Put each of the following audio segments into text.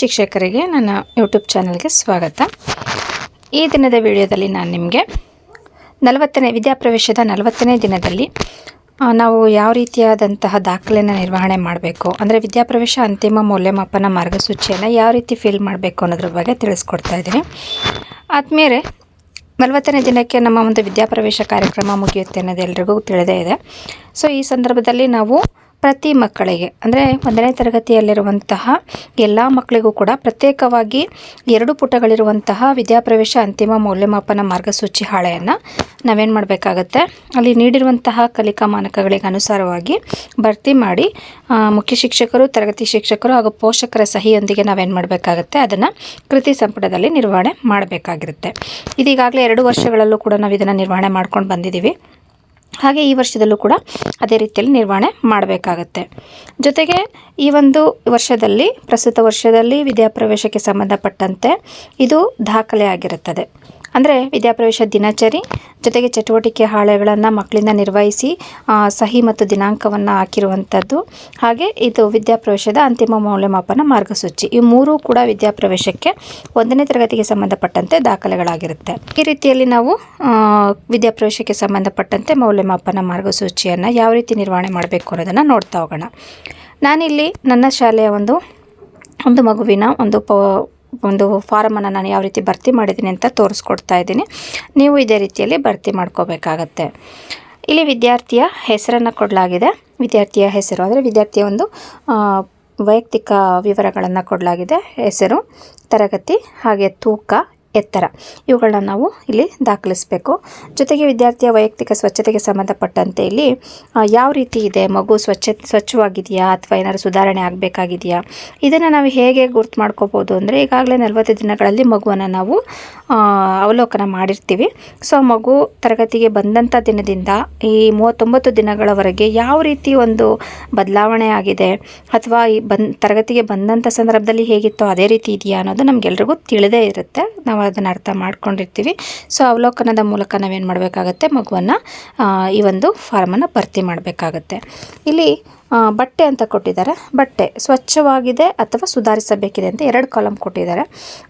ಶಿಕ್ಷಕರಿಗೆ ನನ್ನ ಯೂಟ್ಯೂಬ್ ಚಾನಲ್ಗೆ ಸ್ವಾಗತ. ಈ ದಿನದ ವಿಡಿಯೋದಲ್ಲಿ ನಾನು ನಿಮಗೆ ನಲವತ್ತನೇ ವಿದ್ಯಾಪ್ರವೇಶದ ನಲವತ್ತನೇ ದಿನದಲ್ಲಿ ನಾವು ಯಾವ ರೀತಿಯಾದಂತಹ ದಾಖಲೆಯನ್ನು ನಿರ್ವಹಣೆ ಮಾಡಬೇಕು, ಅಂದರೆ ವಿದ್ಯಾಪ್ರವೇಶ ಅಂತಿಮ ಮೌಲ್ಯಮಾಪನ ಮಾರ್ಗಸೂಚಿಯನ್ನು ಯಾವ ರೀತಿ ಫಿಲ್ ಮಾಡಬೇಕು ಅನ್ನೋದ್ರ ಬಗ್ಗೆ ತಿಳಿಸ್ಕೊಡ್ತಾ ಇದ್ದೀನಿ. ಆದಮೇಲೆ ನಲವತ್ತನೇ ದಿನಕ್ಕೆ ನಮ್ಮ ಒಂದು ವಿದ್ಯಾಪ್ರವೇಶ ಕಾರ್ಯಕ್ರಮ ಮುಗಿಯುತ್ತೆ ಅನ್ನೋದು ಎಲ್ರಿಗೂ ತಿಳಿದೇ ಇದೆ. ಸೊ ಈ ಸಂದರ್ಭದಲ್ಲಿ ನಾವು ಪ್ರತಿ ಮಕ್ಕಳಿಗೆ, ಅಂದರೆ ಒಂದನೇ ತರಗತಿಯಲ್ಲಿರುವಂತಹ ಎಲ್ಲ ಮಕ್ಕಳಿಗೂ ಕೂಡ ಪ್ರತ್ಯೇಕವಾಗಿ ಎರಡು ಪುಟಗಳಿರುವಂತಹ ವಿದ್ಯಾಪ್ರವೇಶ ಅಂತಿಮ ಮೌಲ್ಯಮಾಪನ ಮಾರ್ಗಸೂಚಿ ಹಾಳೆಯನ್ನು ನಾವೇನು ಮಾಡಬೇಕಾಗತ್ತೆ? ಅಲ್ಲಿ ನೀಡಿರುವಂತಹ ಕಲಿಕಾ ಮಾನಕಗಳಿಗೆ ಅನುಸಾರವಾಗಿ ಭರ್ತಿ ಮಾಡಿ ಮುಖ್ಯ ಶಿಕ್ಷಕರು, ತರಗತಿ ಶಿಕ್ಷಕರು ಹಾಗೂ ಪೋಷಕರ ಸಹಿಯೊಂದಿಗೆ ನಾವೇನು ಮಾಡಬೇಕಾಗತ್ತೆ? ಅದನ್ನು ಕೃತಿ ಸಂಪುಟದಲ್ಲಿ ನಿರ್ವಹಣೆ ಮಾಡಬೇಕಾಗಿರುತ್ತೆ. ಇದೀಗಾಗಲೇ ಎರಡು ವರ್ಷಗಳಲ್ಲೂ ಕೂಡ ನಾವು ಇದನ್ನು ನಿರ್ವಹಣೆ ಮಾಡ್ಕೊಂಡು ಬಂದಿದ್ದೀವಿ ಹಾಗೆ ಈ ವರ್ಷದಲ್ಲೂ ಕೂಡ ಅದೇ ರೀತಿಯಲ್ಲಿ ನಿರ್ವಹಣೆ ಮಾಡಬೇಕಾಗತ್ತೆ. ಜೊತೆಗೆ ಈ ಒಂದು ವರ್ಷದಲ್ಲಿ, ಪ್ರಸ್ತುತ ವರ್ಷದಲ್ಲಿ ವಿದ್ಯಾಪ್ರವೇಶಕ್ಕೆ ಸಂಬಂಧಪಟ್ಟಂತೆ ಇದು ದಾಖಲೆ ಆಗಿರುತ್ತದೆ. ಅಂದರೆ ವಿದ್ಯಾಪ್ರವೇಶ ದಿನಚರಿ ಜೊತೆಗೆ ಚಟುವಟಿಕೆ ಹಾಳೆಗಳನ್ನು ಮಕ್ಕಳಿಂದ ನಿರ್ವಹಿಸಿ ಸಹಿ ಮತ್ತು ದಿನಾಂಕವನ್ನು ಹಾಕಿರುವಂಥದ್ದು ಹಾಗೆ ಇದು ವಿದ್ಯಾಪ್ರವೇಶದ ಅಂತಿಮ ಮೌಲ್ಯಮಾಪನ ಮಾರ್ಗಸೂಚಿ. ಈ ಮೂರೂ ಕೂಡ ವಿದ್ಯಾಪ್ರವೇಶಕ್ಕೆ ಒಂದನೇ ತರಗತಿಗೆ ಸಂಬಂಧಪಟ್ಟಂತೆ ದಾಖಲೆಗಳಾಗಿರುತ್ತೆ. ಈ ರೀತಿಯಲ್ಲಿ ನಾವು ವಿದ್ಯಾಪ್ರವೇಶಕ್ಕೆ ಸಂಬಂಧಪಟ್ಟಂತೆ ಮೌಲ್ಯಮಾಪನ ಮಾರ್ಗಸೂಚಿಯನ್ನು ಯಾವ ರೀತಿ ನಿರ್ವಹಣೆ ಮಾಡಬೇಕು ಅನ್ನೋದನ್ನು ನೋಡ್ತಾ ಹೋಗೋಣ. ನಾನಿಲ್ಲಿ ನನ್ನ ಶಾಲೆಯ ಒಂದು ಒಂದು ಮಗುವಿನ ಒಂದು ಪ ಒಂದು ಫಾರಮನ್ನು ನಾನು ಯಾವ ರೀತಿ ಭರ್ತಿ ಮಾಡಿದ್ದೀನಿ ಅಂತ ತೋರಿಸ್ಕೊಡ್ತಾ ಇದ್ದೀನಿ. ನೀವು ಇದೇ ರೀತಿಯಲ್ಲಿ ಭರ್ತಿ ಮಾಡ್ಕೋಬೇಕಾಗತ್ತೆ. ಇಲ್ಲಿ ವಿದ್ಯಾರ್ಥಿಯ ಹೆಸರನ್ನು ಕೊಡಲಾಗಿದೆ. ವಿದ್ಯಾರ್ಥಿಯ ಹೆಸರು ಅಂದರೆ ವಿದ್ಯಾರ್ಥಿಯ ಒಂದು ವೈಯಕ್ತಿಕ ವಿವರಗಳನ್ನು ಕೊಡಲಾಗಿದೆ. ಹೆಸರು, ತರಗತಿ, ಹಾಗೆ ತೂಕ ಎತ್ತರ. ಇವುಗಳನ್ನ ನಾವು ಇಲ್ಲಿ ದಾಖಲಿಸಬೇಕು. ಜೊತೆಗೆ ವಿದ್ಯಾರ್ಥಿಯ ವೈಯಕ್ತಿಕ ಸ್ವಚ್ಛತೆಗೆ ಸಂಬಂಧಪಟ್ಟಂತೆ ಇಲ್ಲಿ ಯಾವ ರೀತಿ ಇದೆ? ಮಗು ಸ್ವಚ್ಛ, ಸ್ವಚ್ಛವಾಗಿದೆಯಾ ಅಥವಾ ಏನಾದರೂ ಸುಧಾರಣೆ ಆಗಬೇಕಾಗಿದೆಯಾ? ಇದನ್ನು ನಾವು ಹೇಗೆ ಗುರ್ತು ಮಾಡ್ಕೋಬೋದು ಅಂದರೆ, ಈಗಾಗಲೇ ನಲವತ್ತು ದಿನಗಳಲ್ಲಿ ಮಗುವನ್ನು ನಾವು ಅವಲೋಕನ ಮಾಡಿರ್ತೀವಿ. ಸೊ, ಮಗು ತರಗತಿಗೆ ಬಂದಂಥ ದಿನದಿಂದ ಈ ಮೂವತ್ತೊಂಬತ್ತು ದಿನಗಳವರೆಗೆ ಯಾವ ರೀತಿ ಒಂದು ಬದಲಾವಣೆ ಆಗಿದೆ? ಅಥವಾ ಈ ಬಂದ್, ತರಗತಿಗೆ ಬಂದಂಥ ಸಂದರ್ಭದಲ್ಲಿ ಹೇಗಿತ್ತೋ ಅದೇ ರೀತಿ ಇದೆಯಾ ಅನ್ನೋದು ನಮಗೆಲ್ರಿಗೂ ತಿಳಿದೇ ಇರುತ್ತೆ. ನಾವು ಅದನ್ನು ಅರ್ಥ ಮಾಡ್ಕೊಂಡಿರ್ತೀವಿ. ಸೊ ಅವಲೋಕನದ ಮೂಲಕ ನಾವೇನು ಮಾಡಬೇಕಾಗತ್ತೆ? ಮಗುವನ್ನು ಈ ಒಂದು ಫಾರ್ಮನ್ನು ಭರ್ತಿ ಮಾಡಬೇಕಾಗತ್ತೆ. ಇಲ್ಲಿ ಬಟ್ಟೆ ಅಂತ ಕೊಟ್ಟಿದ್ದಾರೆ. ಬಟ್ಟೆ ಸ್ವಚ್ಛವಾಗಿದೆ ಅಥವಾ ಸುಧಾರಿಸಬೇಕಿದೆ ಅಂತ ಎರಡು ಕಾಲಮ್ ಕೊಟ್ಟಿದ್ದಾರೆ.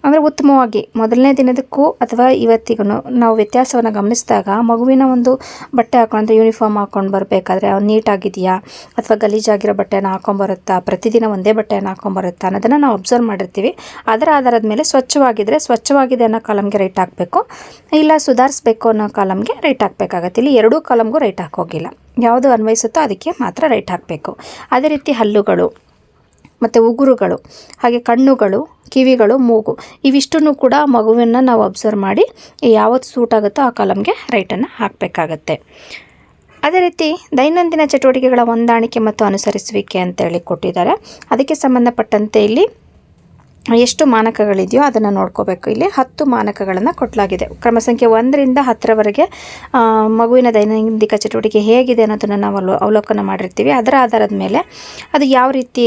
ಅಂದರೆ ಉತ್ತಮವಾಗಿ ಮೊದಲನೇ ದಿನದಕ್ಕೂ ಅಥವಾ ಇವತ್ತಿಗೂ ನಾವು ವ್ಯತ್ಯಾಸವನ್ನು ಗಮನಿಸಿದಾಗ ಮಗುವಿನ ಒಂದು ಬಟ್ಟೆ ಹಾಕೊಂಡು ಯೂನಿಫಾರ್ಮ್ ಹಾಕೊಂಡು ಬರಬೇಕಾದ್ರೆ ಅವ್ನು ನೀಟಾಗಿದೆಯಾ? ಅಥವಾ ಗಲೀಜಾಗಿರೋ ಬಟ್ಟೆನ ಹಾಕೊಂಬರುತ್ತಾ? ಪ್ರತಿದಿನ ಒಂದೇ ಬಟ್ಟೆಯನ್ನು ಹಾಕೊಂಬರುತ್ತಾ ಅನ್ನೋದನ್ನು ನಾವು ಅಬ್ಸರ್ವ್ ಮಾಡಿರ್ತೀವಿ. ಅದರ ಆಧಾರದ ಮೇಲೆ ಸ್ವಚ್ಛವಾಗಿದ್ದರೆ ಸ್ವಚ್ಛವಾಗಿದೆ ಅನ್ನೋ ಕಾಲಮ್ಗೆ ರೈಟ್ ಹಾಕಬೇಕು. ಇಲ್ಲ ಸುಧಾರಿಸಬೇಕು ಅನ್ನೋ ಕಾಲಮ್ಗೆ ರೈಟ್ ಹಾಕಬೇಕಾಗತ್ತೆ. ಇಲ್ಲಿ ಎರಡೂ ಕಾಲಮ್ಗೂ ರೈಟ್ ಹಾಕೋಗಿಲ್ಲ. ಯಾವುದು ಅನ್ವಯಿಸುತ್ತೋ ಅದಕ್ಕೆ ಮಾತ್ರ ರೈಟ್ ಹಾಕಬೇಕು. ಅದೇ ರೀತಿ ಹಲ್ಲುಗಳು, ಮತ್ತು ಉಗುರುಗಳು, ಹಾಗೆ ಕಣ್ಣುಗಳು, ಕಿವಿಗಳು, ಮೂಗು, ಇವಿಷ್ಟನ್ನು ಕೂಡ ಮಗುವನ್ನು ನಾವು ಅಬ್ಸರ್ವ್ ಮಾಡಿ ಯಾವತ್ತು ಸೂಟ್ ಆಗುತ್ತೋ ಆ ಕಾಲಮ್ಗೆ ರೈಟನ್ನು ಹಾಕಬೇಕಾಗತ್ತೆ. ಅದೇ ರೀತಿ ದೈನಂದಿನ ಚಟುವಟಿಕೆಗಳ ಹೊಂದಾಣಿಕೆ ಮತ್ತು ಅನುಸರಿಸುವಿಕೆ ಅಂತೇಳಿ ಕೊಟ್ಟಿದ್ದಾರೆ. ಅದಕ್ಕೆ ಸಂಬಂಧಪಟ್ಟಂತೆ ಇಲ್ಲಿ ಎಷ್ಟು ಮಾನಕಗಳಿದೆಯೋ ಅದನ್ನು ನೋಡ್ಕೋಬೇಕು. ಇಲ್ಲಿ ಹತ್ತು ಮಾನಕಗಳನ್ನು ಕೊಟ್ಟಲಾಗಿದೆ ಕ್ರಮ ಸಂಖ್ಯೆ ಒಂದರಿಂದ ಹತ್ತರವರೆಗೆ ಮಗುವಿನ ದೈನಂದಿಕ ಚಟುವಟಿಕೆ ಹೇಗಿದೆ ಅನ್ನೋದನ್ನು ನಾವು ಅವಲೋ, ಅವಲೋಕನ ಮಾಡಿರ್ತೀವಿ. ಅದರ ಆಧಾರದ ಮೇಲೆ ಅದು ಯಾವ ರೀತಿ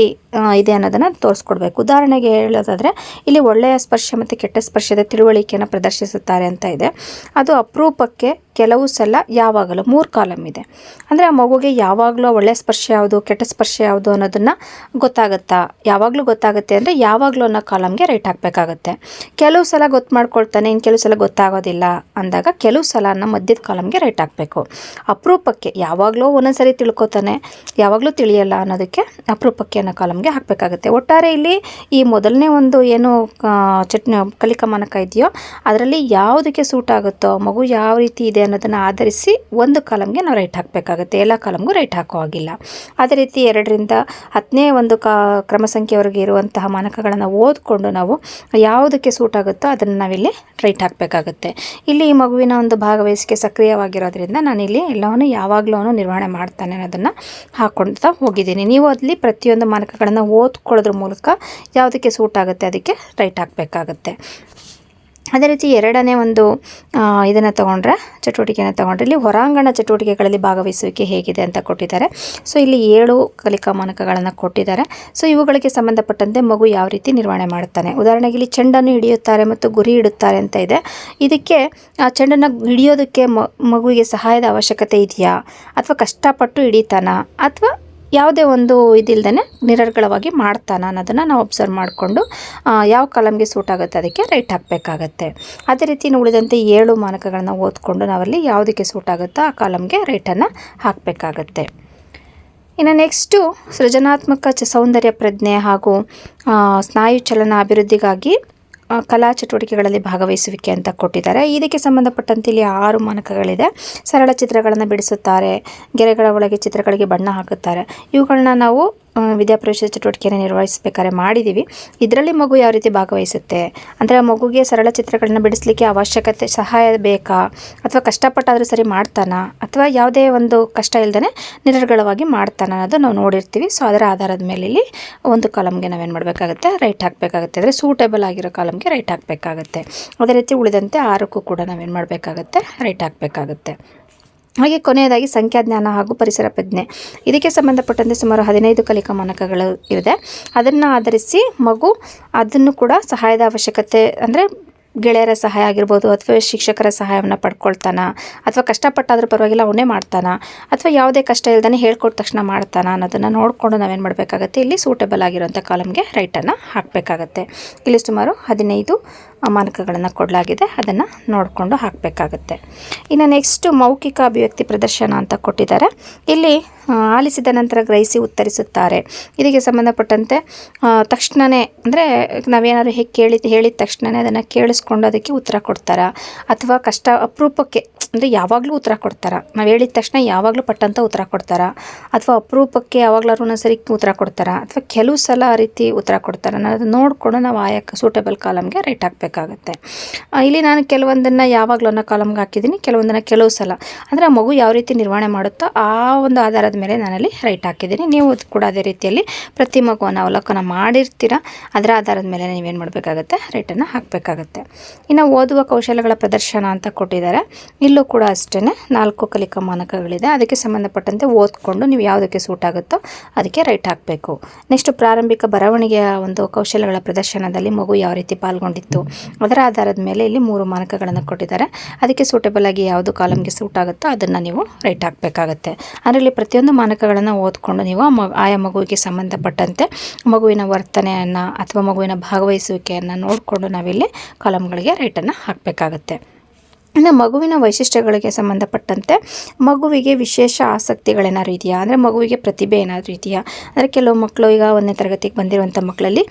ಇದೆ ಅನ್ನೋದನ್ನು ತೋರಿಸ್ಕೊಡ್ಬೇಕು. ಉದಾಹರಣೆಗೆ ಹೇಳೋದಾದರೆ, ಇಲ್ಲಿ ಒಳ್ಳೆಯ ಸ್ಪರ್ಶ ಮತ್ತು ಕೆಟ್ಟ ಸ್ಪರ್ಶದ ತಿಳುವಳಿಕೆಯನ್ನು ಪ್ರದರ್ಶಿಸುತ್ತಾರೆ ಅಂತ ಇದೆ. ಅದು ಅಪರೂಪಕ್ಕೆ ಕೆಲವು ಸಲ ಯಾವಾಗಲೂ ಮೂರು ಕಾಲಮ್ ಇದೆ. ಅಂದರೆ ಆ ಮಗುಗೆ ಯಾವಾಗಲೂ ಒಳ್ಳೆಯ ಸ್ಪರ್ಶ ಯಾವುದು, ಕೆಟ್ಟ ಸ್ಪರ್ಶ ಯಾವುದು ಅನ್ನೋದನ್ನು ಗೊತ್ತಾಗುತ್ತಾ? ಯಾವಾಗಲೂ ಗೊತ್ತಾಗುತ್ತೆ ಅಂದರೆ ಯಾವಾಗಲೂ ಅನ್ನೋ ಕಾಲಮ್ಗೆ ರೈಟ್ ಹಾಕಬೇಕಾಗುತ್ತೆ. ಕೆಲವು ಸಲ ಗೊತ್ತು ಮಾಡ್ಕೊಳ್ತಾನೆ ಇನ್ನು ಕೆಲವು ಸಲ ಗೊತ್ತಾಗೋದಿಲ್ಲ ಅಂದಾಗ ಕೆಲವು ಸಲ ಅನ್ನೋ ಮಧ್ಯದ ಕಾಲಮ್ಗೆ ರೈಟ್ ಹಾಕಬೇಕು. ಅಪರೂಪಕ್ಕೆ ಯಾವಾಗಲೂ ಒಂದೊಂದ್ಸರಿ ತಿಳ್ಕೊತಾನೆ, ಯಾವಾಗಲೂ ತಿಳಿಯಲ್ಲ ಅನ್ನೋದಕ್ಕೆ ಅಪರೂಪಕ್ಕೆ ಅನ್ನೋ ಕಾಲಮ್ಗೆ ಹಾಕಬೇಕಾಗುತ್ತೆ. ಒಟ್ಟಾರೆ ಇಲ್ಲಿ ಈ ಮೊದಲನೇ ಒಂದು ಏನು ಚಟ್ನಿ, ಕಲಿಕಮಾನಕ ಕಲಿಕಾ ಇದೆಯೋ, ಅದರಲ್ಲಿ ಯಾವುದಕ್ಕೆ ಸೂಟ್ ಆಗುತ್ತೋ, ಮಗು ಯಾವ ರೀತಿ ಇದೆ ಅನ್ನೋದನ್ನು ಆಧರಿಸಿ ಒಂದು ಕಾಲಮ್ಗೆ ನಾವು ರೈಟ್ ಹಾಕಬೇಕಾಗುತ್ತೆ. ಎಲ್ಲ ಕಾಲಮ್ಗೂ ರೈಟ್ ಹಾಕೋ ಹಾಗಿಲ್ಲ ಅದೇ ರೀತಿ ಎರಡರಿಂದ ಹತ್ತನೇ ಒಂದು ಕಾ ಕ್ರಮ ಸಂಖ್ಯೆವರೆಗೆ ಇರುವಂತಹ ಮಾನಕಗಳನ್ನು ಓದಿಕೊಂಡು ನಾವು ಯಾವುದಕ್ಕೆ ಸೂಟ್ ಆಗುತ್ತೋ ಅದನ್ನು ನಾವಿಲ್ಲಿ ರೈಟ್ ಹಾಕಬೇಕಾಗುತ್ತೆ. ಇಲ್ಲಿ ಈ ಮಗುವಿನ ಒಂದು ಭಾಗವಹಿಸಿಕೆ ಸಕ್ರಿಯವಾಗಿರೋದ್ರಿಂದ ನಾನಿಲ್ಲಿ ಎಲ್ಲವನ್ನು ಯಾವಾಗಲೂ ಅವನು ನಿರ್ವಹಣೆ ಮಾಡ್ತಾನೆ ಅನ್ನೋದನ್ನು ಹಾಕ್ಕೊಳ್ತಾ ಹೋಗಿದ್ದೀನಿ. ನೀವು ಅಲ್ಲಿ ಪ್ರತಿಯೊಂದು ಮಾನಕಗಳನ್ನು ಓದ್ಕೊಳ್ಳೋದ್ರ ಮೂಲಕ ಯಾವುದಕ್ಕೆ ಸೂಟ್ ಆಗುತ್ತೆ ಅದಕ್ಕೆ ರೈಟ್ ಹಾಕಬೇಕಾಗತ್ತೆ. ಅದೇ ರೀತಿ ಎರಡನೇ ಒಂದು ಇದನ್ನು ತಗೊಂಡ್ರೆ ಚಟುವಟಿಕೆಯನ್ನು ತೊಗೊಂಡ್ರೆ, ಇಲ್ಲಿ ಹೊರಾಂಗಣ ಚಟುವಟಿಕೆಗಳಲ್ಲಿ ಭಾಗವಹಿಸುವಿಕೆ ಹೇಗಿದೆ ಅಂತ ಕೊಟ್ಟಿದ್ದಾರೆ. ಸೊ ಇಲ್ಲಿ ಏಳು ಕಲಿಕಾ ಮಾನಕಗಳನ್ನು ಕೊಟ್ಟಿದ್ದಾರೆ. ಸೊ ಇವುಗಳಿಗೆ ಸಂಬಂಧಪಟ್ಟಂತೆ ಮಗು ಯಾವ ರೀತಿ ನಿರ್ವಹಣೆ ಮಾಡ್ತಾನೆ ಉದಾಹರಣೆಗೆ ಇಲ್ಲಿ ಚೆಂಡನ್ನು ಹಿಡಿಯುತ್ತಾರೆ ಮತ್ತು ಗುರಿ ಇಡುತ್ತಾರೆ ಅಂತ ಇದೆ. ಇದಕ್ಕೆ, ಆ, ಚೆಂಡನ್ನು ಹಿಡಿಯೋದಕ್ಕೆ ಮಗುವಿಗೆ ಸಹಾಯದ ಅವಶ್ಯಕತೆ ಇದೆಯಾ? ಅಥವಾ ಕಷ್ಟಪಟ್ಟು ಹಿಡಿತಾನ? ಅಥವಾ ಯಾವುದೇ ಒಂದು ಇದಿಲ್ದೇ ನಿರರ್ಗಳವಾಗಿ ಮಾಡ್ತಾನ ಅನ್ನೋದನ್ನು ನಾವು ಅಬ್ಸರ್ವ್ ಮಾಡಿಕೊಂಡು ಯಾವ ಕಾಲಮ್ಗೆ ಸೂಟ್ ಆಗುತ್ತೆ ಅದಕ್ಕೆ ರೈಟ್ ಹಾಕಬೇಕಾಗತ್ತೆ. ಅದೇ ರೀತಿ ಉಳಿದಂತೆ ಏಳು ಮಾನಕಗಳನ್ನ ಓದ್ಕೊಂಡು ನಾವಲ್ಲಿ ಯಾವುದಕ್ಕೆ ಸೂಟ್ ಆಗುತ್ತೋ ಆ ಕಾಲಮ್ಗೆ ರೈಟನ್ನು ಹಾಕಬೇಕಾಗತ್ತೆ. ಇನ್ನು ನೆಕ್ಸ್ಟು ಸೃಜನಾತ್ಮಕ ಸೌಂದರ್ಯ ಪ್ರಜ್ಞೆ ಹಾಗೂ ಸ್ನಾಯು ಚಲನ ಅಭಿವೃದ್ಧಿಗಾಗಿ ಕಲಾ ಚಟುವಟಿಕೆಗಳಲ್ಲಿ ಭಾಗವಹಿಸುವಿಕೆ ಅಂತ ಕೊಟ್ಟಿದ್ದಾರೆ. ಇದಕ್ಕೆ ಸಂಬಂಧಪಟ್ಟಂತೆ ಇಲ್ಲಿ ಆರು ಮಾನಕಗಳಿದೆ. ಸರಳ ಚಿತ್ರಗಳನ್ನು ಬಿಡಿಸುತ್ತಾರೆ. ಗೆರೆಗಳ ಒಳಗೆ ಚಿತ್ರಗಳಿಗೆ ಬಣ್ಣ ಹಾಕುತ್ತಾರೆ. ಇವುಗಳನ್ನ ನಾವು ವಿದ್ಯಾಪ್ರವೇಶ ಚಟುವಟಿಕೆಯನ್ನು ನಿರ್ವಹಿಸಬೇಕಾದ್ರೆ ಮಾಡಿದ್ದೀವಿ ಇದರಲ್ಲಿ ಮಗು ಯಾವ ರೀತಿ ಭಾಗವಹಿಸುತ್ತೆ? ಅಂದರೆ ಮಗುಗೆ ಸರಳ ಚಿತ್ರಗಳನ್ನ ಬಿಡಿಸಲಿಕ್ಕೆ ಅವಶ್ಯಕತೆ, ಸಹಾಯ ಬೇಕಾ? ಅಥವಾ ಕಷ್ಟಪಟ್ಟಾದರೂ ಸರಿ ಮಾಡ್ತಾನಾ? ಅಥವಾ ಯಾವುದೇ ಒಂದು ಕಷ್ಟ ಇಲ್ಲದೇ ನಿರರ್ಗಳವಾಗಿ ಮಾಡ್ತಾನ ಅನ್ನೋದು ನಾವು ನೋಡಿರ್ತೀವಿ. ಸೊ ಅದರ ಆಧಾರದ ಮೇಲೆ ಇಲ್ಲಿ ಒಂದು ಕಾಲಮ್ಗೆ ನಾವೇನು ಮಾಡಬೇಕಾಗುತ್ತೆ? ರೈಟ್ ಹಾಕಬೇಕಾಗುತ್ತೆ. ಅಂದರೆ ಸೂಟೇಬಲ್ ಆಗಿರೋ ಕಾಲಮ್ಗೆ ರೈಟ್ ಹಾಕಬೇಕಾಗುತ್ತೆ. ಅದೇ ರೀತಿ ಉಳಿದಂತೆ ಆರಕ್ಕೂ ಕೂಡ ನಾವೇನು ಮಾಡಬೇಕಾಗುತ್ತೆ? ರೈಟ್ ಹಾಕಬೇಕಾಗುತ್ತೆ. ಹಾಗೆ ಕೊನೆಯದಾಗಿ ಸಂಖ್ಯಾಜ್ಞಾನ ಹಾಗೂ ಪರಿಸರ ಪ್ರಜ್ಞೆ. ಇದಕ್ಕೆ ಸಂಬಂಧಪಟ್ಟಂತೆ ಸುಮಾರು ಹದಿನೈದು ಕಲಿಕಾ ಮಾನಕಗಳು ಇದೆ ಅದನ್ನು ಆಧರಿಸಿ ಮಗು ಅದನ್ನು ಕೂಡ ಸಹಾಯದ ಅವಶ್ಯಕತೆ ಅಂದರೆ ಗೆಳೆಯರ ಸಹಾಯ ಆಗಿರ್ಬೋದು ಅಥವಾ ಶಿಕ್ಷಕರ ಸಹಾಯವನ್ನು ಪಡ್ಕೊಳ್ತಾನ ಅಥವಾ ಕಷ್ಟಪಟ್ಟಾದರೂ ಪರವಾಗಿಲ್ಲ ಅವನೇ ಮಾಡ್ತಾನ ಅಥವಾ ಯಾವುದೇ ಕಷ್ಟ ಇಲ್ದೇ ಹೇಳ್ಕೊಟ್ಟ ತಕ್ಷಣ ಮಾಡ್ತಾನ ಅನ್ನೋದನ್ನು ನೋಡಿಕೊಂಡು ನಾವೇನು ಮಾಡಬೇಕಾಗತ್ತೆ? ಇಲ್ಲಿ ಸೂಟೇಬಲ್ ಆಗಿರುವಂಥ ಕಾಲಮ್ಗೆ ರೈಟನ್ನು ಹಾಕಬೇಕಾಗತ್ತೆ. ಇಲ್ಲಿ ಸುಮಾರು ಹದಿನೈದು ಮಾನಕಗಳನ್ನು ಕೊಡಲಾಗಿದೆ. ಅದನ್ನು ನೋಡಿಕೊಂಡು ಹಾಕಬೇಕಾಗುತ್ತೆ. ಇನ್ನು ನೆಕ್ಸ್ಟು ಮೌಖಿಕ ಅಭಿವ್ಯಕ್ತಿ ಪ್ರದರ್ಶನ ಅಂತ ಕೊಟ್ಟಿದ್ದಾರೆ. ಇಲ್ಲಿ ಆಲಿಸಿದ ನಂತರ ಗ್ರಹಿಸಿ ಉತ್ತರಿಸುತ್ತಾರೆ. ಇದಕ್ಕೆ ಸಂಬಂಧಪಟ್ಟಂತೆ ತಕ್ಷಣವೇ ಅಂದರೆ ನಾವೇನಾದ್ರು ಹೇಗೆ ಕೇಳಿ, ಹೇಳಿದ ತಕ್ಷಣವೇ ಅದನ್ನು ಕೇಳಿಸ್ಕೊಂಡು ಅದಕ್ಕೆ ಉತ್ತರ ಕೊಡ್ತಾರ? ಅಥವಾ ಕಷ್ಟ, ಅಪರೂಪಕ್ಕೆ ಅಂದರೆ ಯಾವಾಗಲೂ ಉತ್ತರ ಕೊಡ್ತಾರ. ನಾವು ಹೇಳಿದ ತಕ್ಷಣ ಯಾವಾಗಲೂ ಪಟ್ಟಂತ ಉತ್ತರ ಕೊಡ್ತಾರ. ಅಥವಾ ಅಪರೂಪಕ್ಕೆ ಯಾವಾಗಲಾರು ಒಂದೊಂದ್ಸರಿ ಉತ್ತರ ಕೊಡ್ತಾರ. ಅಥವಾ ಕೆಲವು ಸಲ ಆ ರೀತಿ ಉತ್ತರ ಕೊಡ್ತಾರ. ಅನ್ನೋದು ನೋಡಿಕೊಂಡು ನಾವು ಆಯಾ ಸೂಟೇಬಲ್ ಕಾಲಮ್ಗೆ ರೈಟ್ ಹಾಕಬೇಕಾಗತ್ತೆ. ಇಲ್ಲಿ ನಾನು ಕೆಲವೊಂದನ್ನು ಯಾವಾಗಲೂ ಅನ್ನೋ ಕಾಲಮ್ಗೆ ಹಾಕಿದ್ದೀನಿ. ಕೆಲವೊಂದನ್ನು ಕೆಲವು ಸಲ. ಅಂದರೆ ಮಗು ಯಾವ ರೀತಿ ನಿರ್ವಹಣೆ ಮಾಡುತ್ತೋ ಆ ಒಂದು ಆಧಾರದ ಮೇಲೆ ನಾನಲ್ಲಿ ರೈಟ್ ಹಾಕಿದ್ದೀನಿ. ನೀವು ಕೂಡ ಅದೇ ರೀತಿಯಲ್ಲಿ ಪ್ರತಿ ಮಗುವನ್ನು ಅವಲೋಕನ ಮಾಡಿರ್ತೀರ, ಅದರ ಆಧಾರದ ಮೇಲೆ ನೀವೇನು ಮಾಡಬೇಕಾಗತ್ತೆ? ರೈಟನ್ನು ಹಾಕಬೇಕಾಗತ್ತೆ. ಇನ್ನು ಓದುವ ಕೌಶಲ್ಯಗಳ ಪ್ರದರ್ಶನ ಅಂತ ಕೊಟ್ಟಿದ್ದಾರೆ. ಇಲ್ಲೂ ಕೂಡ ಅಷ್ಟೇ ನಾಲ್ಕು ಕಲಿಕಾ ಮಾನಕಗಳಿದೆ. ಅದಕ್ಕೆ ಸಂಬಂಧಪಟ್ಟಂತೆ ಓದ್ಕೊಂಡು ನೀವು ಯಾವುದಕ್ಕೆ ಸೂಟ್ ಆಗುತ್ತೋ ಅದಕ್ಕೆ ರೈಟ್ ಹಾಕಬೇಕು. ನೆಕ್ಸ್ಟ್ ಪ್ರಾರಂಭಿಕ ಬರವಣಿಗೆಯ ಒಂದು ಕೌಶಲ್ಯಗಳ ಪ್ರದರ್ಶನದಲ್ಲಿ ಮಗು ಯಾವ ರೀತಿ ಪಾಲ್ಗೊಂಡಿತ್ತು, ಅದರ ಆಧಾರದ ಮೇಲೆ ಇಲ್ಲಿ ಮೂರು ಮಾನಕಗಳನ್ನು ಕೊಟ್ಟಿದ್ದಾರೆ. ಅದಕ್ಕೆ ಸೂಟೇಬಲ್ ಆಗಿ ಯಾವುದು ಕಾಲಮ್ಗೆ ಸೂಟ್ ಆಗುತ್ತೋ ಅದನ್ನು ನೀವು ರೈಟ್ ಹಾಕಬೇಕಾಗತ್ತೆ. ಅಂದರೆ ಇಲ್ಲಿ ಪ್ರತಿಯೊಂದು ಮಾನಕಗಳನ್ನು ಓದ್ಕೊಂಡು ನೀವು ಆಯಾ ಮಗುವಿಗೆ ಸಂಬಂಧಪಟ್ಟಂತೆ ಮಗುವಿನ ವರ್ತನೆಯನ್ನು ಅಥವಾ ಮಗುವಿನ ಭಾಗವಹಿಸುವಿಕೆಯನ್ನು ನೋಡಿಕೊಂಡು ನಾವಿಲ್ಲಿ ಕಾಲಮ್ಗಳಿಗೆ ರೈಟನ್ನು ಹಾಕಬೇಕಾಗತ್ತೆ. ಇನ್ನು ಮಗುವಿನ ವೈಶಿಷ್ಟ್ಯಗಳಿಗೆ ಸಂಬಂಧಪಟ್ಟಂತೆ ಮಗುವಿಗೆ ವಿಶೇಷ ಆಸಕ್ತಿಗಳೇನಾದ್ರು ಇದೆಯಾ? ಅಂದರೆ ಮಗುವಿಗೆ ಪ್ರತಿಭೆ ಏನಾದರೂ ಇದೆಯಾ? ಅಂದರೆ ಕೆಲವು ಮಕ್ಕಳು ಈಗ ಒಂದನೇ ತರಗತಿಗೆ ಬಂದಿರುವಂಥ ಮಕ್ಕಳಲ್ಲಿ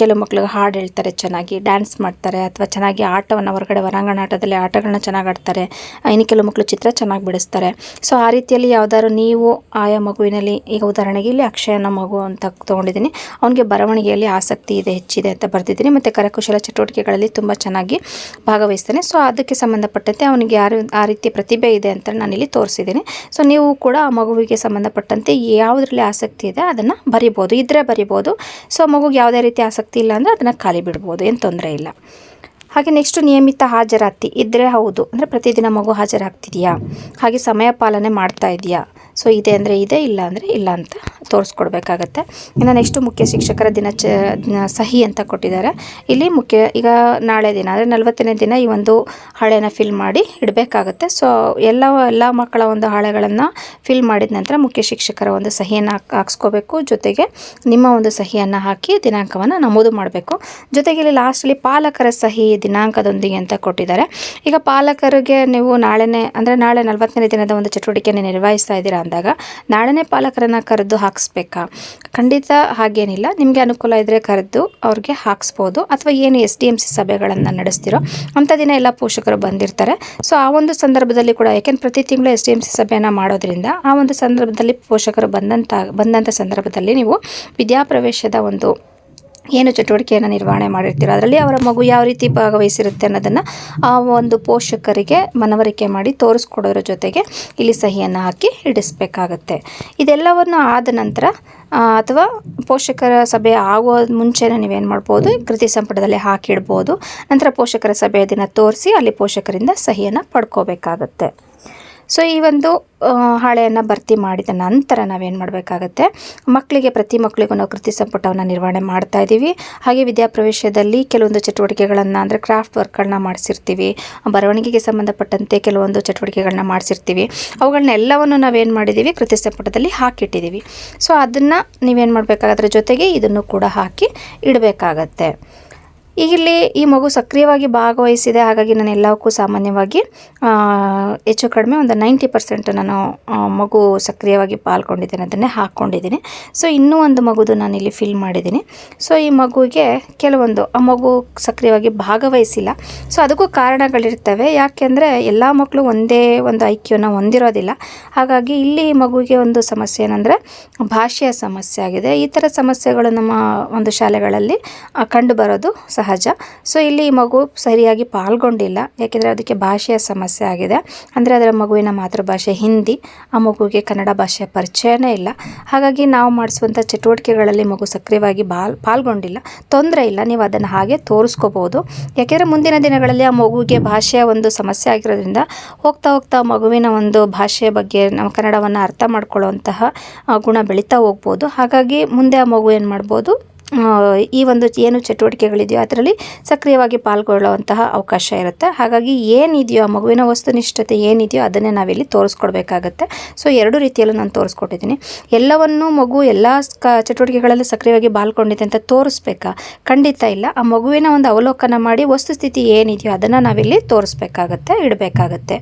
ಕೆಲವು ಮಕ್ಕಳು ಹಾಡು ಹೇಳ್ತಾರೆ, ಚೆನ್ನಾಗಿ ಡ್ಯಾನ್ಸ್ ಮಾಡ್ತಾರೆ ಅಥವಾ ಚೆನ್ನಾಗಿ ಆಟವನ್ನು ಹೊರಗಡೆ ಹೊರಾಂಗಣ ಆಟದಲ್ಲಿ ಆಟಗಳನ್ನ ಚೆನ್ನಾಗಿ ಆಡ್ತಾರೆ ಇನ್ನು ಕೆಲವು ಮಕ್ಕಳು ಚಿತ್ರ ಚೆನ್ನಾಗಿ ಬಿಡಿಸ್ತಾರೆ. ಸೊ ಆ ರೀತಿಯಲ್ಲಿ ಯಾವುದಾದ್ರು ನೀವು ಆಯಾ ಮಗುವಿನಲ್ಲಿ, ಈಗ ಉದಾಹರಣೆಗೆ ಇಲ್ಲಿ ಅಕ್ಷಯನ ಮಗು ಅಂತ ತೊಗೊಂಡಿದ್ದೀನಿ. ಅವನಿಗೆ ಬರವಣಿಗೆಯಲ್ಲಿ ಆಸಕ್ತಿ ಇದೆ, ಹೆಚ್ಚಿದೆ ಅಂತ ಬರ್ತಿದ್ದೀನಿ ಮತ್ತು ಕರಕುಶಲ ಚಟುವಟಿಕೆಗಳಲ್ಲಿ ತುಂಬ ಚೆನ್ನಾಗಿ ಭಾಗವಹಿಸ್ತಾನೆ. ಸೊ ಅದಕ್ಕೆ ಸಂಬಂಧಪಟ್ಟಂತೆ ಅವನಿಗೆ ಯಾರು ಆ ರೀತಿ ಪ್ರತಿಭೆ ಇದೆ ಅಂತ ನಾನಿಲ್ಲಿ ತೋರಿಸಿದ್ದೀನಿ. ಸೊ ನೀವು ಕೂಡ ಆ ಮಗುವಿಗೆ ಸಂಬಂಧಪಟ್ಟಂತೆ ಯಾವುದರಲ್ಲಿ ಆಸಕ್ತಿ ಇದೆ ಅದನ್ನು ಬರಿಬೋದು. ಇದ್ದರೆ ಬರಿಬೋದು. ಸೊ ಮಗುಗೆ ಯಾವುದೇ ರೀತಿ ಆಸಕ್ತಿ ಇಲ್ಲ ಅಂದರೆ ಅದನ್ನು ಖಾಲಿ ಬಿಡ್ಬೋದು. ಏನು ತೊಂದರೆ ಇಲ್ಲ. ಹಾಗೆ ನೆಕ್ಸ್ಟು ನಿಯಮಿತ ಹಾಜರಾತಿ. ಇದ್ದರೆ ಹೌದು. ಅಂದರೆ ಪ್ರತಿದಿನ ಮಗು ಹಾಜರಾಗ್ತಿದೆಯಾ? ಹಾಗೆ ಸಮಯ ಪಾಲನೆ ಮಾಡ್ತಾ ಇದೆಯಾ? ಸೊ ಇದೆ ಅಂದರೆ ಇದೆ, ಇಲ್ಲ ಅಂದರೆ ಇಲ್ಲ ಅಂತ ತೋರಿಸ್ಕೊಡ್ಬೇಕಾಗತ್ತೆ. ಇನ್ನು ನೆಕ್ಸ್ಟು ಮುಖ್ಯ ಶಿಕ್ಷಕರ ದಿನ ಸಹಿ ಅಂತ ಕೊಟ್ಟಿದ್ದಾರೆ. ಇಲ್ಲಿ ಮುಖ್ಯ, ಈಗ ನಾಳೆ ದಿನ, ಅಂದರೆ ನಲವತ್ತನೇ ದಿನ ಈ ಒಂದು ಹಾಳೆನ ಫಿಲ್ ಮಾಡಿ ಇಡಬೇಕಾಗತ್ತೆ. ಸೊ ಎಲ್ಲ ಎಲ್ಲ ಮಕ್ಕಳ ಒಂದು ಹಾಳೆಗಳನ್ನು ಫಿಲ್ ಮಾಡಿದ ನಂತರ ಮುಖ್ಯ ಶಿಕ್ಷಕರ ಒಂದು ಸಹಿಯನ್ನು ಹಾಕ್, ಹಾಕ್ಸ್ಕೋಬೇಕು. ಜೊತೆಗೆ ನಿಮ್ಮ ಒಂದು ಸಹಿಯನ್ನು ಹಾಕಿ ದಿನಾಂಕವನ್ನು ನಮೂದು ಮಾಡಬೇಕು. ಜೊತೆಗೆ ಇಲ್ಲಿ ಲಾಸ್ಟಲ್ಲಿ ಪಾಲಕರ ಸಹಿ ದಿನಾಂಕದೊಂದಿಗೆ ಅಂತ ಕೊಟ್ಟಿದ್ದಾರೆ. ಈಗ ಪಾಲಕರಿಗೆ ನೀವು ನಾಳೆನೇ, ಅಂದರೆ ನಾಳೆ ನಲವತ್ತನೇ ದಿನದ ಒಂದು ಚಟುವಟಿಕೆಯನ್ನು ನಿರ್ವಹಿಸ್ತಾ ಇದ್ದೀರಾ ಅಂದಾಗ ನಾಳೆನೇ ಪಾಲಕರನ್ನು ಕರೆದು ಹಾಕಿಸ್ಬೇಕಾ? ಖಂಡಿತ ಹಾಗೇನಿಲ್ಲ. ನಿಮಗೆ ಅನುಕೂಲ ಇದ್ದರೆ ಕರೆದು ಅವ್ರಿಗೆ ಹಾಕಿಸ್ಬೋದು. ಅಥವಾ ಏನು ಎಸ್ ಡಿ ಎಂ ಸಿ ಸಭೆಗಳನ್ನು ನಡೆಸ್ತಿರೋ ಅಂಥ ದಿನ ಎಲ್ಲ ಪೋಷಕರು ಬಂದಿರ್ತಾರೆ. ಸೊ, ಆ ಒಂದು ಸಂದರ್ಭದಲ್ಲಿ ಕೂಡ, ಯಾಕೆಂದ್ರೆ ಪ್ರತಿ ತಿಂಗಳು ಎಸ್ ಡಿ ಎಂ ಸಿ ಸಭೆಯನ್ನು ಮಾಡೋದ್ರಿಂದ ಆ ಒಂದು ಸಂದರ್ಭದಲ್ಲಿ ಪೋಷಕರು ಬಂದಂಥ ಬಂದಂಥ ಸಂದರ್ಭದಲ್ಲಿ ನೀವು ವಿದ್ಯಾಪ್ರವೇಶದ ಒಂದು ಏನು ಚಟುವಟಿಕೆಯನ್ನು ನಿರ್ವಹಣೆ ಮಾಡಿರ್ತೀರೋ? ಅದರಲ್ಲಿ ಅವರ ಮಗು ಯಾವ ರೀತಿ ಭಾಗವಹಿಸಿರುತ್ತೆ ಅನ್ನೋದನ್ನು ಆ ಒಂದು ಪೋಷಕರಿಗೆ ಮನವರಿಕೆ ಮಾಡಿ ತೋರಿಸ್ಕೊಡೋದ್ರ ಜೊತೆಗೆ ಇಲ್ಲಿ ಸಹಿಯನ್ನು ಹಾಕಿ ಇಡಿಸ್ಬೇಕಾಗತ್ತೆ ಇದೆಲ್ಲವನ್ನು ಆದ ನಂತರ ಅಥವಾ ಪೋಷಕರ ಸಭೆ ಆಗೋ ಮುಂಚೆನೇ ನೀವೇನು ಮಾಡ್ಬೋದು? ಕೃತಿ ಸಂಪುಟದಲ್ಲಿ ಹಾಕಿಡ್ಬೋದು. ನಂತರ ಪೋಷಕರ ಸಭೆಯ ದಿನ ತೋರಿಸಿ ಅಲ್ಲಿ ಪೋಷಕರಿಂದ ಸಹಿಯನ್ನು ಪಡ್ಕೋಬೇಕಾಗತ್ತೆ. ಸೊ ಈ ಒಂದು ಹಾಳೆಯನ್ನು ಭರ್ತಿ ಮಾಡಿದ ನಂತರ ನಾವೇನು ಮಾಡಬೇಕಾಗತ್ತೆ? ಮಕ್ಕಳಿಗೆ, ಪ್ರತಿ ಮಕ್ಕಳಿಗೂ ನಾವು ಕೃತಿ ಸಂಪುಟವನ್ನು ನಿರ್ವಹಣೆ ಮಾಡ್ತಾ ಇದ್ದೀವಿ. ಹಾಗೆ ವಿದ್ಯಾಪ್ರವೇಶದಲ್ಲಿ ಕೆಲವೊಂದು ಚಟುವಟಿಕೆಗಳನ್ನು ಅಂದರೆ ಕ್ರಾಫ್ಟ್ ವರ್ಕ್ಗಳನ್ನ ಮಾಡಿಸಿರ್ತೀವಿ. ಬರವಣಿಗೆಗೆ ಸಂಬಂಧಪಟ್ಟಂತೆ ಕೆಲವೊಂದು ಚಟುವಟಿಕೆಗಳನ್ನ ಮಾಡಿಸಿರ್ತೀವಿ. ಅವುಗಳನ್ನ ಎಲ್ಲವನ್ನು ನಾವೇನು ಮಾಡಿದ್ದೀವಿ? ಕೃತಿ ಸಂಪುಟದಲ್ಲಿ ಹಾಕಿಟ್ಟಿದ್ದೀವಿ. ಸೊ ಅದನ್ನು ನೀವೇನು ಮಾಡಬೇಕಾಗದ್ರ ಜೊತೆಗೆ ಇದನ್ನು ಕೂಡ ಹಾಕಿ ಇಡಬೇಕಾಗತ್ತೆ. ಇಲ್ಲಿ ಈ ಮಗು ಸಕ್ರಿಯವಾಗಿ ಭಾಗವಹಿಸಿದೆ, ಹಾಗಾಗಿ ನಾನು ಎಲ್ಲವಕ್ಕೂ ಸಾಮಾನ್ಯವಾಗಿ ಹೆಚ್ಚು ಕಡಿಮೆ ಒಂದು ನೈಂಟಿ ಪರ್ಸೆಂಟ್ ನಾನು ಮಗು ಸಕ್ರಿಯವಾಗಿ ಪಾಲ್ಗೊಂಡಿದ್ದೇನೆ, ಅದನ್ನೇ ಹಾಕ್ಕೊಂಡಿದ್ದೀನಿ. ಸೊ, ಇನ್ನೂ ಒಂದು ಮಗುದು ಇಲ್ಲಿ ಫಿಲ್ ಮಾಡಿದ್ದೀನಿ. ಸೊ, ಈ ಮಗುವಿಗೆ ಕೆಲವೊಂದು, ಆ ಮಗು ಸಕ್ರಿಯವಾಗಿ ಭಾಗವಹಿಸಿಲ್ಲ. ಸೊ, ಅದಕ್ಕೂ ಕಾರಣಗಳಿರ್ತವೆ. ಯಾಕೆಂದರೆ ಎಲ್ಲ ಮಕ್ಕಳು ಒಂದೇ ಒಂದು ಐಕ್ಯನ ಹೊಂದಿರೋದಿಲ್ಲ. ಹಾಗಾಗಿ ಇಲ್ಲಿ ಮಗುವಿಗೆ ಒಂದು ಸಮಸ್ಯೆ ಏನಂದರೆ, ಭಾಷೆಯ ಸಮಸ್ಯೆ ಆಗಿದೆ. ಈ ಥರ ಸಮಸ್ಯೆಗಳು ನಮ್ಮ ಒಂದು ಶಾಲೆಗಳಲ್ಲಿ ಕಂಡುಬರೋದು ಸಹಜ. ಸೊ ಇಲ್ಲಿ ಮಗು ಸರಿಯಾಗಿ ಪಾಲ್ಗೊಂಡಿಲ್ಲ. ಯಾಕೆಂದರೆ ಅದಕ್ಕೆ ಭಾಷೆಯ ಸಮಸ್ಯೆ ಆಗಿದೆ. ಅಂದರೆ ಅದರ ಮಗುವಿನ ಮಾತೃಭಾಷೆ ಹಿಂದಿ, ಆ ಮಗುವಿಗೆ ಕನ್ನಡ ಭಾಷೆಯ ಪರಿಚಯನೇ ಇಲ್ಲ. ಹಾಗಾಗಿ ನಾವು ಮಾಡಿಸುವಂಥ ಚಟುವಟಿಕೆಗಳಲ್ಲಿ ಮಗು ಸಕ್ರಿಯವಾಗಿ ಬಾಲ್, ಪಾಲ್ಗೊಂಡಿಲ್ಲ. ತೊಂದರೆ ಇಲ್ಲ. ನೀವು ಅದನ್ನು ಹಾಗೆ ತೋರಿಸ್ಕೋಬೋದು. ಯಾಕೆಂದರೆ ಮುಂದಿನ ದಿನಗಳಲ್ಲಿ ಆ ಮಗುವಿಗೆ ಭಾಷೆಯ ಒಂದು ಸಮಸ್ಯೆ ಆಗಿರೋದ್ರಿಂದ ಹೋಗ್ತಾ ಹೋಗ್ತಾ ಮಗುವಿನ ಒಂದು ಭಾಷೆಯ ಬಗ್ಗೆ ನಾವು ಕನ್ನಡವನ್ನು ಅರ್ಥ ಮಾಡ್ಕೊಳ್ಳುವಂತಹ ಗುಣ ಬೆಳೀತಾ ಹೋಗ್ಬೋದು. ಹಾಗಾಗಿ ಮುಂದೆ ಆ ಮಗು ಏನು ಮಾಡ್ಬೋದು? ಈ ಒಂದು ಏನು ಚಟುವಟಿಕೆಗಳಿದೆಯೋ ಅದರಲ್ಲಿ ಸಕ್ರಿಯವಾಗಿ ಪಾಲ್ಗೊಳ್ಳುವಂತಹ ಅವಕಾಶ ಇರುತ್ತೆ. ಹಾಗಾಗಿ ಏನಿದೆಯೋ, ಆ ಮಗುವಿನ ವಸ್ತುನಿಷ್ಠತೆ ಏನಿದೆಯೋ ಅದನ್ನೇ ನಾವಿಲ್ಲಿ ತೋರಿಸ್ಕೊಡ್ಬೇಕಾಗತ್ತೆ. ಸೊ, ಎರಡು ರೀತಿಯಲ್ಲೂ ನಾನು ತೋರಿಸ್ಕೊಟ್ಟಿದ್ದೀನಿ. ಎಲ್ಲವನ್ನೂ ಮಗು ಎಲ್ಲ ಚಟುವಟಿಕೆಗಳಲ್ಲಿ ಸಕ್ರಿಯವಾಗಿ ಪಾಲ್ಗೊಂಡಿದೆ ಅಂತ ತೋರಿಸ್ಬೇಕಾ? ಖಂಡಿತ ಇಲ್ಲ. ಆ ಮಗುವಿನ ಒಂದು ಅವಲೋಕನ ಮಾಡಿ ವಸ್ತುಸ್ಥಿತಿ ಏನಿದೆಯೋ ಅದನ್ನು ನಾವಿಲ್ಲಿ ತೋರಿಸ್ಬೇಕಾಗತ್ತೆ, ಇಡಬೇಕಾಗತ್ತೆ.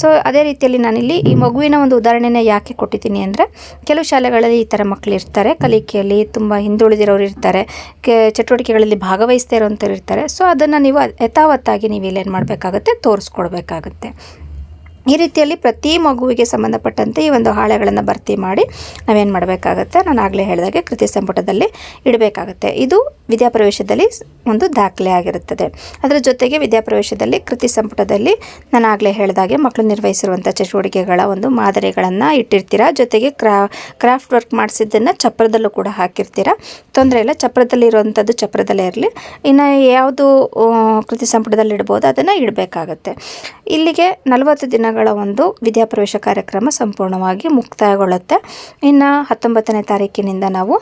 ಸೊ ಅದೇ ರೀತಿಯಲ್ಲಿ ನಾನಿಲ್ಲಿ ಈ ಮಗುವಿನ ಒಂದು ಉದಾಹರಣೆನ ಯಾಕೆ ಕೊಟ್ಟಿದ್ದೀನಿ ಅಂದರೆ, ಕೆಲವು ಶಾಲೆಗಳಲ್ಲಿ ಈ ಥರ ಮಕ್ಕಳು ಇರ್ತಾರೆ, ಕಲಿಕೆಯಲ್ಲಿ ತುಂಬ ಹಿಂದುಳಿದಿರೋರು ಇರ್ತಾರೆ ಚಟುವಟಿಕೆಗಳಲ್ಲಿ ಭಾಗವಹಿಸ್ತಾ ಇರೋಂಥವ್ರು ಇರ್ತಾರೆ. ಸೊ ಅದನ್ನು ನೀವು ಯಥಾವತ್ತಾಗಿ ನೀವು ಇಲ್ಲೇನು ಮಾಡಬೇಕಾಗುತ್ತೆ, ತೋರಿಸ್ಕೊಡ್ಬೇಕಾಗತ್ತೆ. ಈ ರೀತಿಯಲ್ಲಿ ಪ್ರತಿ ಮಗುವಿಗೆ ಸಂಬಂಧಪಟ್ಟಂತೆ ಈ ಒಂದು ಹಾಳೆಗಳನ್ನು ಭರ್ತಿ ಮಾಡಿ ನಾವೇನು ಮಾಡಬೇಕಾಗತ್ತೆ? ನಾನು ಆಗಲೇ ಹೇಳಿದಾಗೆ ಕೃತಿ ಸಂಪುಟದಲ್ಲಿ ಇಡಬೇಕಾಗತ್ತೆ. ಇದು ವಿದ್ಯಾಪ್ರವೇಶದಲ್ಲಿ ಒಂದು ದಾಖಲೆ ಆಗಿರುತ್ತದೆ. ಅದರ ಜೊತೆಗೆ ವಿದ್ಯಾಪ್ರವೇಶದಲ್ಲಿ ಕೃತಿ ಸಂಪುಟದಲ್ಲಿ ನಾನು ಆಗಲೇ ಹೇಳಿದಾಗೆ ಮಕ್ಕಳು ನಿರ್ವಹಿಸಿರುವಂಥ ಚಟುವಟಿಕೆಗಳ ಒಂದು ಮಾದರಿಗಳನ್ನು ಇಟ್ಟಿರ್ತೀರ? ಜೊತೆಗೆ ಕ್ರಾ, ಕ್ರಾಫ್ಟ್ ವರ್ಕ್ ಮಾಡಿಸಿದ್ದನ್ನು ಚಪ್ರದಲ್ಲೂ ಕೂಡ ಹಾಕಿರ್ತೀರ? ತೊಂದರೆ ಇಲ್ಲ. ಚಪ್ರದಲ್ಲಿ ಇರುವಂಥದ್ದು ಚಪ್ರದಲ್ಲೇ ಇರಲಿ. ಇನ್ನು ಯಾವುದು ಕೃತಿ ಸಂಪುಟದಲ್ಲಿ ಇಡ್ಬೋದು, ಅದನ್ನು ಇಡಬೇಕಾಗತ್ತೆ. ಇಲ್ಲಿಗೆ ನಲವತ್ತು ದಿನಗಳ ಒಂದು ವಿದ್ಯಾಪ್ರವೇಶ ಕಾರ್ಯಕ್ರಮ ಸಂಪೂರ್ಣವಾಗಿ ಮುಕ್ತಾಯಗೊಳ್ಳುತ್ತೆ. ಇನ್ನು ಹತ್ತೊಂಬತ್ತನೇ ತಾರೀಕಿನಿಂದ ನಾವು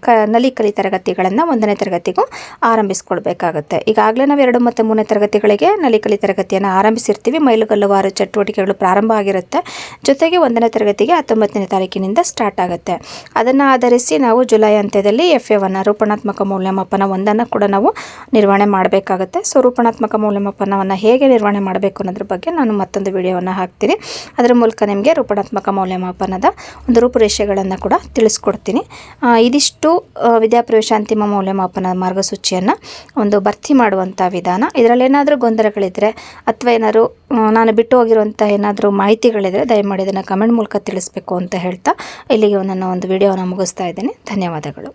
ಕ ನಲಿಕಲಿ ತರಗತಿಗಳನ್ನು ಒಂದನೇ ತರಗತಿಗೂ ಆರಂಭಿಸ್ಕೊಳ್ಬೇಕಾಗುತ್ತೆ ಈಗಾಗಲೇ ನಾವು ಎರಡು ಮತ್ತು ಮೂರನೇ ತರಗತಿಗಳಿಗೆ ನಲಿಕಲಿ ತರಗತಿಯನ್ನು ಆರಂಭಿಸಿರ್ತೀವಿ. ಮೈಲುಗಲ್ಲುವಾರು ಚಟುವಟಿಕೆಗಳು ಪ್ರಾರಂಭ ಆಗಿರುತ್ತೆ. ಜೊತೆಗೆ ಒಂದನೇ ತರಗತಿಗೆ ಹತ್ತೊಂಬತ್ತನೇ ತಾರೀಕಿನಿಂದ ಸ್ಟಾರ್ಟ್ ಆಗುತ್ತೆ. ಅದನ್ನು ಆಧರಿಸಿ ನಾವು ಜುಲೈ ಅಂತ್ಯದಲ್ಲಿ ಎಫ್ ಎವನ್ನು ರೂಪಣಾತ್ಮಕ ಮೌಲ್ಯಮಾಪನ ಒಂದನ್ನು ಕೂಡ ನಾವು ನಿರ್ವಹಣೆ ಮಾಡಬೇಕಾಗುತ್ತೆ. ಸೊ, ರೂಪಣಾತ್ಮಕ ಮೌಲ್ಯಮಾಪನವನ್ನು ಹೇಗೆ ನಿರ್ವಹಣೆ ಮಾಡಬೇಕು ಅನ್ನೋದ್ರ ಬಗ್ಗೆ ನಾನು ಮತ್ತೊಂದು ವಿಡಿಯೋವನ್ನು ಹಾಕ್ತೀನಿ. ಅದರ ಮೂಲಕ ನಿಮಗೆ ರೂಪಣಾತ್ಮಕ ಮೌಲ್ಯಮಾಪನದ ಒಂದು ರೂಪುರೇಷೆಗಳನ್ನು ಕೂಡ ತಿಳಿಸ್ಕೊಡ್ತೀನಿ. ಇದಿಷ್ಟು ವಿದ್ಯಾಪ್ರವೇಶ ಅಂತಿಮ ಮೌಲ್ಯಮಾಪನ ಮಾರ್ಗಸೂಚಿಯನ್ನು ಒಂದು ಭರ್ತಿ ಮಾಡುವಂಥ ವಿಧಾನ. ಇದರಲ್ಲಿ ಏನಾದರೂ ಗೊಂದಲಗಳಿದ್ದರೆ ಅಥವಾ ಏನಾದರೂ ನಾನು ಬಿಟ್ಟು ಹೋಗಿರುವಂಥ ಏನಾದರೂ ಮಾಹಿತಿಗಳಿದ್ರೆ ದಯಮಾಡಿ ಇದನ್ನು ಕಮೆಂಟ್ ಮೂಲಕ ತಿಳಿಸ್ಬೇಕು ಅಂತ ಹೇಳ್ತಾ ಇಲ್ಲಿಗೆ ನನ್ನ ಒಂದು ವಿಡಿಯೋನ ಮುಗಿಸ್ತಾ ಇದ್ದೀನಿ. ಧನ್ಯವಾದಗಳು.